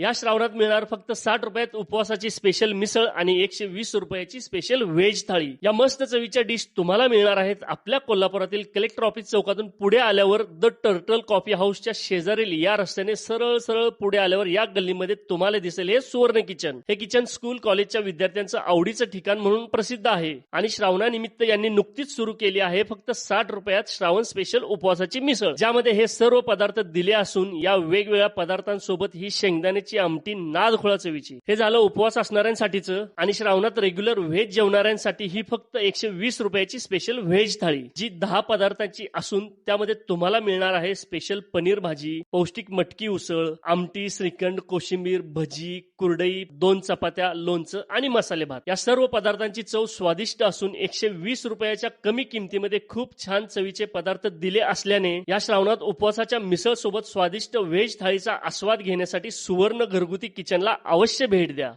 या श्रावणात मिळणार फक्त साठ रुपयात उपवासाची स्पेशल मिसळ आणि एकशे वीस रुपयाची स्पेशल व्हेज थाळी. या मस्त चवीच्या डिश तुम्हाला मिळणार आहेत आपल्या कोल्हापुरातील कलेक्टर ऑफिस चौकातून पुढे आल्यावर द टर्टल कॉफी हाऊसच्या शेजारील या रस्त्याने सरळ सरळ पुढे आल्यावर या गल्लीमध्ये तुम्हाला दिसेल हे सुवर्ण किचन हे किचन स्कूल कॉलेजच्या विद्यार्थ्यांचं आवडीचं ठिकाण म्हणून प्रसिद्ध आहे. आणि श्रावणानिमित्त यांनी नुकतीच सुरू केली आहे फक्त साठ रुपयात श्रावण स्पेशल उपवासाची मिसळ. ज्यामध्ये हे सर्व पदार्थ दिले असून या वेगवेगळ्या पदार्थांसोबत ही शेंगदाण्याची आमटी नाद खुळा चवीची हे झालं उपवास असणाऱ्यांसाठीच आणि श्रावणात रेग्युलर व्हेज जेवणाऱ्यांसाठी ही फक्त एकशे वीस रुपयाची स्पेशल व्हेज थाळी जी दहा पदार्थांची असून त्यामध्ये तुम्हाला मिळणार आहे स्पेशल पनीर भाजी पौष्टिक मटकी उसळ आमटी श्रीखंड कोशिंबीर भजी कुरडई दोन चपात्या लोणचं आणि मसाले भात. या सर्व पदार्थांची चव स्वादिष्ट असून एकशे वीस रुपयाच्या कमी किमतीमध्ये खूप छान चवीचे पदार्थ दिले असल्याने या श्रावणात उपवासाच्या मिसळ सोबत स्वादिष्ट व्हेज थाळीचा आस्वाद घेण्यासाठी सुवर्ण घरगुती किचनला अवश्य भेट द्या.